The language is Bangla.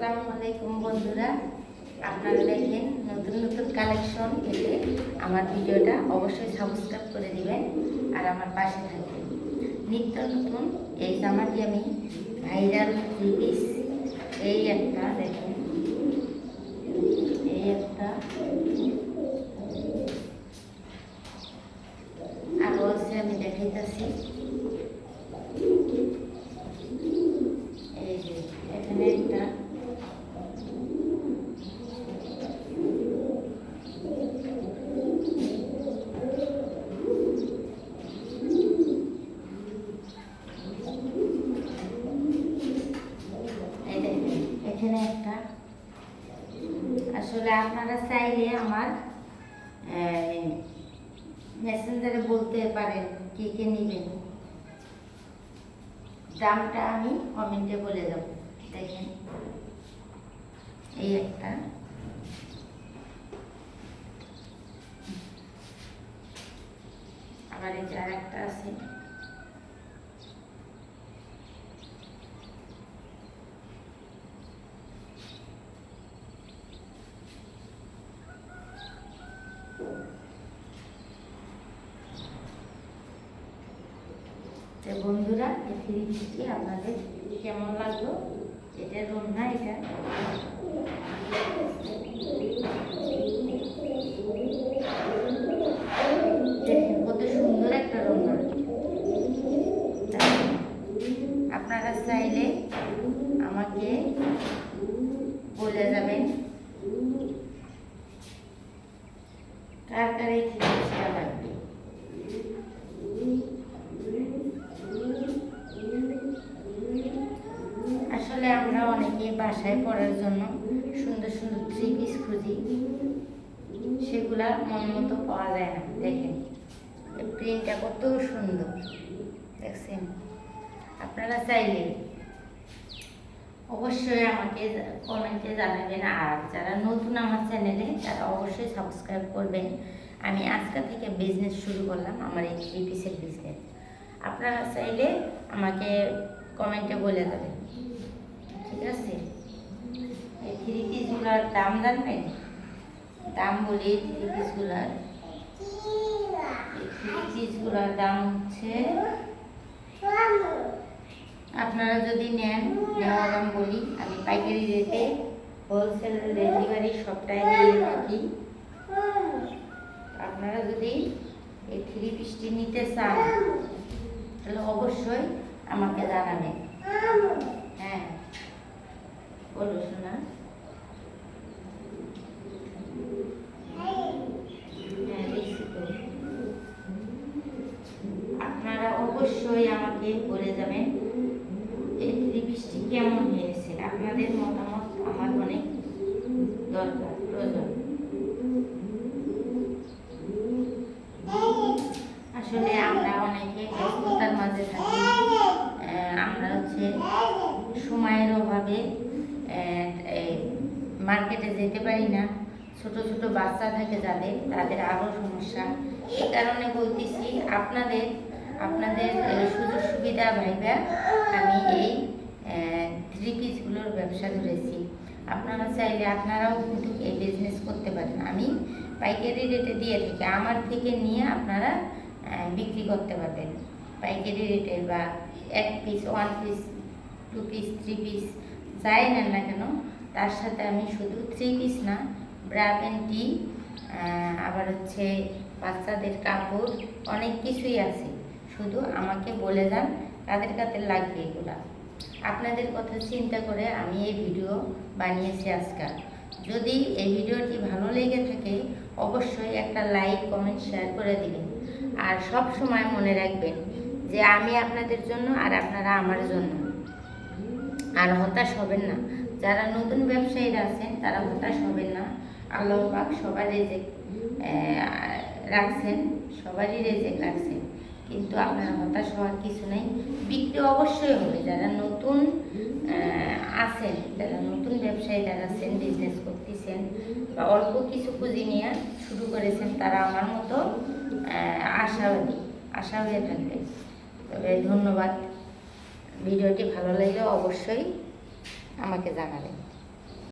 আসসালামু আলাইকুম বন্ধুরা। আপনারা দেখেন নতুন নতুন কালেকশন পেতে আমার ভিডিওটা অবশ্যই সাবস্ক্রাইব করে দিবেন আর আমার পাশে থাকবেন। নিত্য নতুন এই জামাটি আমি ভাইরাল থ্রি এই একটা দেখেন এই একটা আরও আছে আমি দেখাইতেছি এই যে এখানে একটা এই দেখেন, এখানে একটা আসলে আপনারা চাইলে আমার মেসেঞ্জারে বলতে পারেন কে কে নেবেন। দামটা আমি কমেন্টে বলে দেব। দেখেন, এই একটা। আবার এই আর একটা আছে। তো বন্ধুরা, এই পিসটি আপনাদের কেমন লাগল? এটা রন্না এটা? দেখেন, কত সুন্দর একটা রন্না আপনারা চাইলে আমাকে বলে যাবেন। কার কার এই থ্রি পিসটা লাগবে আসলে আমরা অনেকে বাসায় পড়ার জন্য সুন্দর সুন্দর থ্রি পিস খুঁজি। সেগুলা মন মতো পাওয়া যায় না, দেখেন। প্রিন্টটা কত সুন্দর, দেখছেন? আপনারা চাইলে অবশ্যই আমাকে কমেন্টে জানাবেন, আর যারা নতুন আমার চ্যানেলে, তারা অবশ্যই সাবস্ক্রাইব করবেন। আমি আজকে থেকে বিজনেস শুরু করলাম, আমার এই থ্রি পিসের বিজনেস আপনারা চাইলে আমাকে কমেন্টে বলে দেবেন। ঠিক আছে? থ্রি পিসগুলোর দাম জানবেন দাম বলি থ্রি পিসগুলোর থ্রি দাম হচ্ছে, আপনারা যদি নেন নেওয়া দাম বলি, আমি পাইকারি রেটে হোলসেল ডেলিভারি সবটাই দিয়ে থাকি। আপনারা যদি এই থ্রি পিসটি নিতে চান, তাহলে অবশ্যই আমাকে জানাবেন। হ্যাঁ বলো শোনা হ্যাঁ দেখছি তো আপনারা অবশ্যই আমাকে বলে যাবেন এই পিসটি কেমন হয়েছে। আপনাদের মতামত আমার অনেক দরকার, প্রয়োজন। আসলে আমরা অনেকে ব্যস্ততার মাঝে থাকি। আমরা হচ্ছে সময়ের অভাবে মার্কেটে যেতে পারি না। ছোট ছোট বাচ্চা থাকে যাদের, তাদের আরও সমস্যা। এই কারণে বলতেছি, আপনাদের আপনাদের সুযোগ সুবিধা ভাইবা আমি এই থ্রি পিসগুলোর ব্যবসা ধরেছি। আপনারা চাইলে আপনারাও কিন্তু এই বিজনেস করতে পারেন। আমি পাইকারি রেটে দিয়ে থাকি। আমার থেকে নিয়ে আপনারা বিক্রি করতে পারবেন। পাইকারি রেটে বা এক piece one piece two piece three piece যাই নেন না কেন, তার সাথে আমি শুধু থ্রি পিস না ব্রা প্যান্টি আবার হচ্ছে বাচ্চাদের কাপড়, অনেক কিছুই আছে। শুধু আমাকে বলে যান কাদের কাদের লাগবে এগুলা। আপনাদের কথা চিন্তা করে আমি এই ভিডিও বানিয়েছি আজকাল। যদি এই ভিডিওটি ভালো লেগে থাকে, অবশ্যই একটা লাইক, কমেন্ট, শেয়ার করে দিবেন। আর সব সময় মনে রাখবেন যে আমি আপনাদের জন্য আর আপনারা আমার জন্য। আর হতাশ হবেন না। যারা নতুন ব্যবসায়ীরা আছেন, তারা হতাশ হবেন না। আল্লাহ পাক সবার রেজেক রাখছেন, সবারই রেজেক রাখছেন। কিন্তু আপনার হতাশ হওয়ার কিছু নাই। বিক্রি অবশ্যই হবে। যারা নতুন আছেন, যারা নতুন ব্যবসায়ী, যারা আছেন বিজনেস করতেছেন বা অল্প কিছু পুঁজি নিয়ে শুরু করেছেন, তারা আমার মতো আশাবাদী, আশা হয়ে থাকবেন তবে ধন্যবাদ। ভিডিওটি ভালো লাগলে অবশ্যই আমাকে জানাবেন।